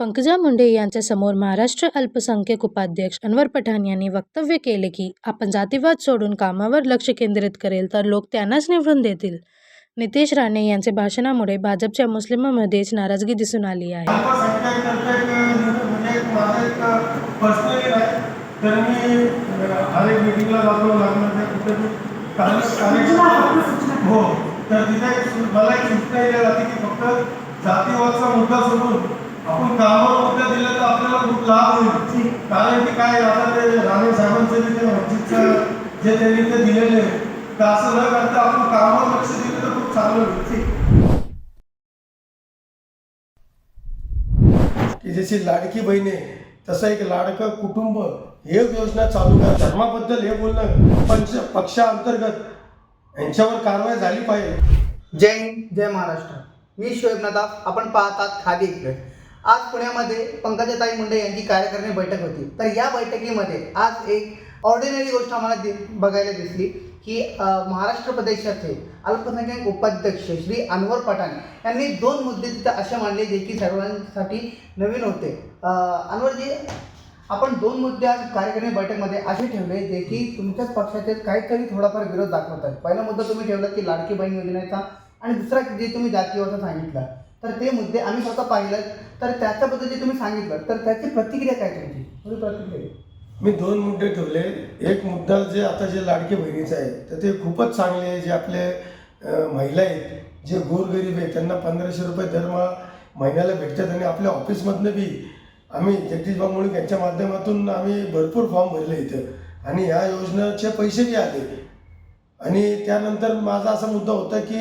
पंकजा मुंडे यांच्यासमोर महाराष्ट्र अल्पसंख्याक उपाध्यक्ष अनवर पठाण यांनी वक्तव्य केले की आपण जातीवाद सोडून कामावर लक्ष केंद्रित करेल तर लोक त्यांनाच निवडून देतील. नितेश राणे यांच्या भाषणामुळे भाजपच्या मुस्लिमांमध्येच नाराजगी दिसून आली आहे. हो, तर तिथे मला एक सूचना जाते की फक्त जातीवादचा मुद्दा सोडून आपण कामावर मुद्दा दिला तर आपल्याला खूप लाभ होईल. कारण की काय आता ते राणे साहेबांचं तिथे मस्जिदचं जे त्यांनी ते दिलेले तर असं न करता आपण कामावर लक्ष दिलं तर खूप चांगलं होईल. की जशी लाडकी बहीण आहे तसं एक लाडकं कुटुंब हे योजना चालू करा. धर्माबद्दल हे बोलणं पंच पक्षांतर्गत यांच्यावर कारवाई झाली पाहिजे. जय हिंद जय महाराष्ट्र. मी शोएब नदाफ आपण पाहतात खादी एक्सप्रेस आज पुण्यामध्ये पंकजाताई मुंडे यांची कार्यकारिणी बैठक होती. तर या बैठकीमध्ये आज एक ऑर्डिनरी गोष्ट आम्हाला दि बघायला दिसली की महाराष्ट्र प्रदेशाचे अल्पसंख्याक उपाध्यक्ष श्री अनवर पठाण यांनी दोन मुद्दे तिथं असे मांडले जे की सर्वांसाठी नवीन होते. अनवरजी आपण दोन मुद्दे आज कार्यकारिणी बैठकमध्ये असे ठेवले जे की तुमच्याच पक्षाचे काहीतरी थोडाफार विरोध दाखवत आहेत पहिला मुद्दा तुम्ही ठेवला की लाडकी बहीण योजनेचा आणि दुसरा जे तुम्ही जातीवरचा सांगितला. तर ते मुद्दे आम्ही स्वतः पाहिलं तर त्याच्याबद्दल जे तुम्ही सांगितलं तर त्याची प्रतिक्रिया काय तुमची? थोडी प्रतिक्रिया. मी दोन मुद्दे ठेवले. एक मुद्दा जे आता जे लाडके बहिणीचं आहे तर ते खूपच चांगले आहे. जे आपले महिला आहेत जे गोरगरीब आहेत त्यांना पंधराशे रुपये दरमहा महिन्याला भेटतात आणि आपल्या ऑफिसमधनं बी आम्ही जगदीशभाऊ मुळीक यांच्या माध्यमातून आम्ही भरपूर फॉर्म भरले इथं. आणि ह्या योजनेचे पैसे बी आले. आणि त्यानंतर माझा असा मुद्दा होता की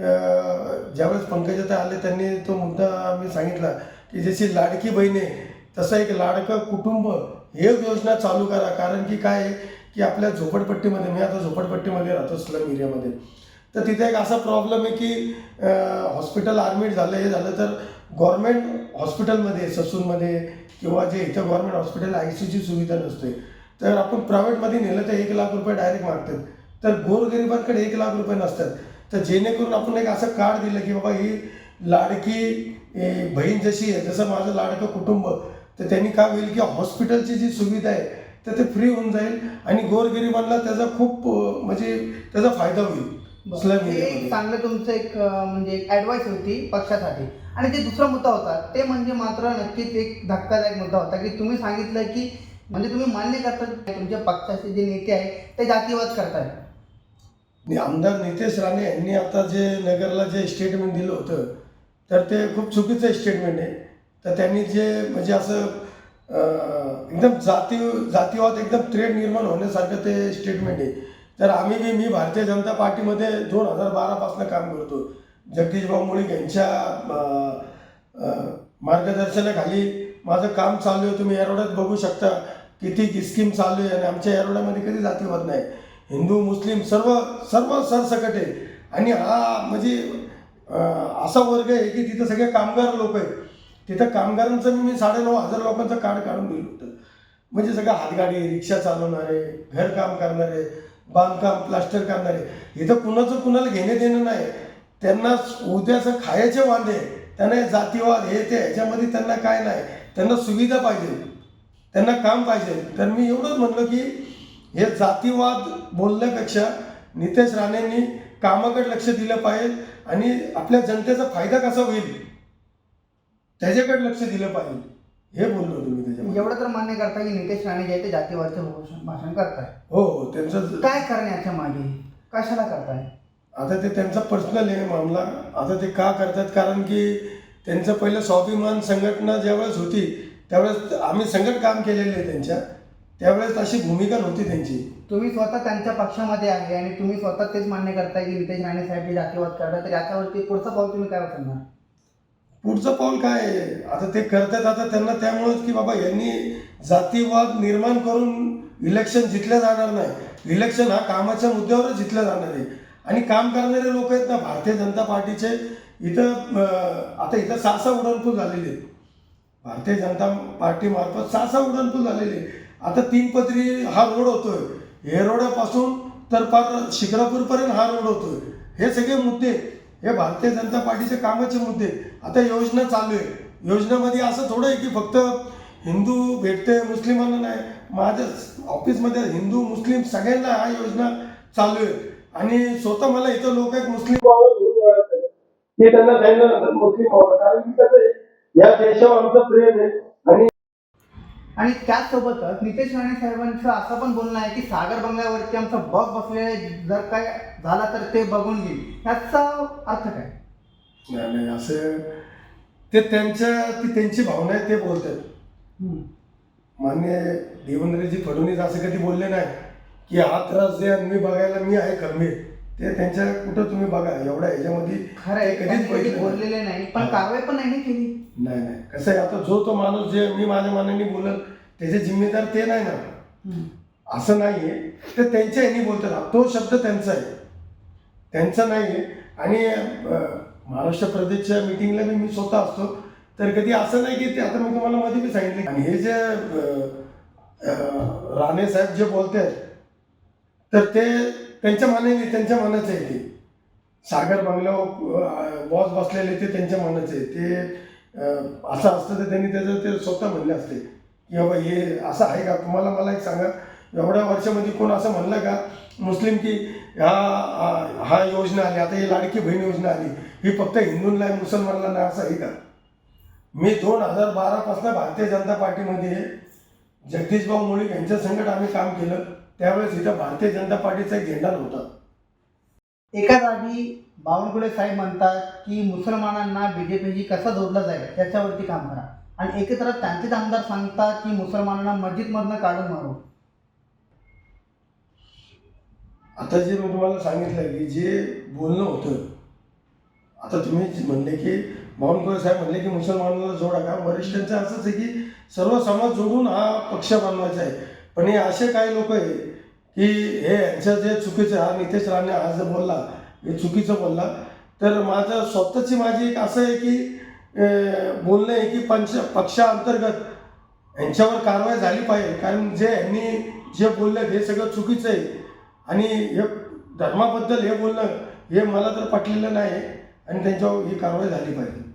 ज्यावेळेस पंकजात आले त्यांनी तो मुद्दा आम्ही सांगितला की जशी लाडकी बहीण आहे तसं एक लाडकं कुटुंब हे योजना चालू करा. कारण की काय आहे की आपल्या झोपडपट्टीमध्ये मी आता झोपडपट्टीमध्ये राहतो स्लम एरियामध्ये. तर तिथे एक असा प्रॉब्लेम आहे की हॉस्पिटल ॲडमिट झालं हे झालं तर गव्हर्मेंट हॉस्पिटलमध्ये ससूनमध्ये किंवा जे इथं गव्हर्मेंट हॉस्पिटल आय सीची सुविधा नसते. तर आपण प्रायव्हेटमध्ये नेलं तर एक लाख रुपये डायरेक्ट मागतात. तर गोरगरिबांकडे एक लाख रुपये नसतात. तर जेणेकरून आपण एक असं कार्ड दिलं की बाबा ही लाडकी बहीण जशी आहे जसं माझं लाडकं कुटुंब तर त्यांनी काय होईल की हॉस्पिटलची जी सुविधा आहे तर ते फ्री होऊन जाईल आणि गोरगरिबांना त्याचा खूप म्हणजे त्याचा फायदा होईल. चांगलं तुमचं एक म्हणजे एक ॲडवाईस होती पक्षासाठी. आणि जे दुसरा मुद्दा होता ते म्हणजे मात्र नक्कीच एक धक्कादायक मुद्दा होता की तुम्ही सांगितलं की म्हणजे तुम्ही मान्य करता की तुमच्या पक्षाचे जे नेते आहेत ते जातीवाद करतायत. आणि आमदार नितेश राणे यांनी आता जे नगरला जे स्टेटमेंट दिलं होतं तर ते खूप चुकीचं स्टेटमेंट आहे. तर त्यांनी जे म्हणजे असं एकदम जाती जातीवाद एकदम त्रेड निर्माण होण्यासारखं ते स्टेटमेंट आहे. तर आम्ही बी मी भारतीय जनता पार्टीमध्ये दोन हजार बारापासून काम करतो. जगदीशभाऊ मुळीक यांच्या मार्गदर्शनाखाली माझं काम चालू आहे. तुम्ही एरोड्यात बघू शकता किती स्कीम चालू आहे आणि आमच्या एरोड्यामध्ये कधी जातीवाद नाही. हिंदू मुस्लिम सर्व सर्व सरसकट आहे. आणि हा म्हणजे असा वर्ग आहे की तिथं सगळे कामगार लोक आहेत. तिथं कामगारांचं मी साडेनऊ हजार लोकांचं कार्ड काढून दिलं होतं. म्हणजे सगळं हातगाडी रिक्षा चालवणारे घरकाम करणारे बांधकाम प्लास्टर करणारे. इथं कुणाचं कुणाला घेणे देणं नाही. त्यांना उद्याचं खायचे वांदे त्यांना जातीवाद हे ते ह्याच्यामध्ये त्यांना काय नाही. त्यांना सुविधा पाहिजे. त्यांना काम पाहिजे. तर मी एवढंच म्हणलं की हे जातीवाद बोलण्यापेक्षा नितेश राणेंनी कामाकडे लक्ष दिलं पाहिजे आणि आपल्या जनतेचा फायदा कसा होईल त्याच्याकडे लक्ष दिलं पाहिजे. हे बोललो तुम्ही त्याच्यामध्ये. एवढं तर मान्य करता की नितेश राणे जे ते जातीवादचं भाषण भाषण करताय. हो हो त्यांचं काय करण्याच्या मागे? कशाला करताय? आता ते त्यांचा पर्सनल आहे मामला. आता ते का करतात? कारण की त्यांचं पहिलं स्वाभिमान संघटना ज्यावेळेस होती त्यावेळेस आम्ही संघट काम केलेले आहे त्यांच्या. त्यावेळेस अशी भूमिका नव्हती त्यांची. तुम्ही स्वतः त्यांच्या पक्षामध्ये आहे आणि तुम्ही स्वतः तेच मान्य करताय की नितेश राणे साहेब हे जातीवाद करतात तर याच्यावरती पुढचं पाऊल तुम्ही काय उचलणार? पुढचं पाऊल काय? आहे आता ते करतात आता त्यांना त्यामुळेच की बाबा यांनी जातीवाद निर्माण करून इलेक्शन जिंकलं जाणार नाही. इलेक्शन हा कामाच्या मुद्द्यावरच जिंकलं जाणार आहे. आणि काम करणारे लोक आहेत ना भारतीय जनता पार्टीचे इथं आता इथं सहा सहा उड्डाणपूल झालेले आहेत. भारतीय जनता पार्टीमार्फत सहा सहा उड्डाणपूल झालेले आहे. आता तीन पदरी हा रोड होतोय. हे रोडापासून तर पार शिखरापूरपर्यंत हा रोड होतोय. हे सगळे मुद्दे हे भारतीय जनता पार्टीचे कामाचे मुद्दे. आता योजना चालू आहे. योजनेमध्ये असं थोडं आहे की फक्त हिंदू भेटते मुस्लिमांना नाही. माझ्या ऑफिसमध्ये हिंदू मुस्लिम सगळ्यांना हा योजना चालू आहे. आणि स्वतः मला इथं लोक आहेत मुस्लिम. भावाला घेऊन त्यांना सांगितलं मुस्लिम कारण की कसं आहे या देशावर आमचं प्रेम आहे. आणि त्याचसोबतच नितेश राणे साहेबांचं असं पण बोलणं आहे की सागर बंगल्यावरती आमचं बग बसलेलं आहे. जर काय झाला तर ते बघून घेईल. याचा अर्थ काय? नाही नाही, असं ते त्यांच्या ती त्यांची भावना आहे ते बोलतात. मान्य देवेंद्रजी फडणवीस असं कधी बोलले नाही की हा त्रास द्या मी बघायला मी आहे खंबीर ते त्यांच्या कुठं तुम्ही बघा एवढ्या ह्याच्यामध्ये खरं आहे कधीच नाही. बोललेले नाही. पण. कारवाई पण नाही ना केली. नाही नाही. कसं आहे आता जो तो माणूस जे मी माझ्या मनाने बोलल त्याचे जिम्मेदार ते नाही ना. असं नाही आहे ते त्यांच्या ह्यानी बोलतात तो शब्द त्यांचा आहे. त्यांचा नाही आहे आणि महाराष्ट्र प्रदेशच्या मिटिंगला मी मी स्वतः असतो. तर कधी असं नाही की ते आता मी तुम्हाला मध्ये बी सांगितले. आणि हे जे राणे साहेब जे बोलत आहेत तर ते त्यांच्या मानाने त्यांच्या मनाचं आहे ते. सागर बंगल्यावर बॉस बसलेले ते त्यांच्या मनाचे आहे. ते असं असतं तर त्यांनी त्याचं ते स्वतः म्हणले असते. की बाबा हे असं आहे का? तुम्हाला मला एक सांगा. एवढ्या वर्षामध्ये कोण असं म्हणलं का? मुस्लिम की हा हा- योजना आली आता ही लाडकी बहीण योजना आली. ही फक्त हिंदूंना आहे मुसलमानला नाही असं आहे का? मी दोन हजार बारापासून भारतीय जनता पार्टीमध्ये आहे. जगदीशभाऊ मुळीक यांच्या संकट आम्ही काम केलं. त्यावेळेस इथं भारतीय जनता पार्टीचा एक झेंडा नव्हता. एका जागी बावनकुळे साहेब म्हणतात की मुसलमानांना बीजेपीशी कसा जोडला जाईल त्याच्यावरती काम करा. आणि एके तरफ त्यांचेच आमदार सांगतात की मुसलमानांना मस्जिदमधनं काढून मारू. आता जे मी तुम्हाला सांगितलं की जे बोलणं होतं आता तुम्ही म्हणले की बावनकुळे साहेब म्हणले की मुसलमानाला जोडा. का वरिष्ठांचं असंच आहे की सर्व समाज जोडून हा पक्ष बनवायचा आहे. पण हे असे काही लोक आहे की हे यांचं जे चुकीचं हा नितेश राणे आज बोलला हे चुकीचं बोलला तर माझं स्वतःची माझी एक असं आहे की बोलणं आहे की पंच पक्षाअंतर्गत यांच्यावर कारवाई झाली पाहिजे. कारण जे यांनी जे बोललं हे सगळं चुकीचं आहे. आणि हे धर्माबद्दल हे बोलणं हे मला तर पटलेलं नाही. आणि त्यांच्यावर ही कारवाई झाली पाहिजे.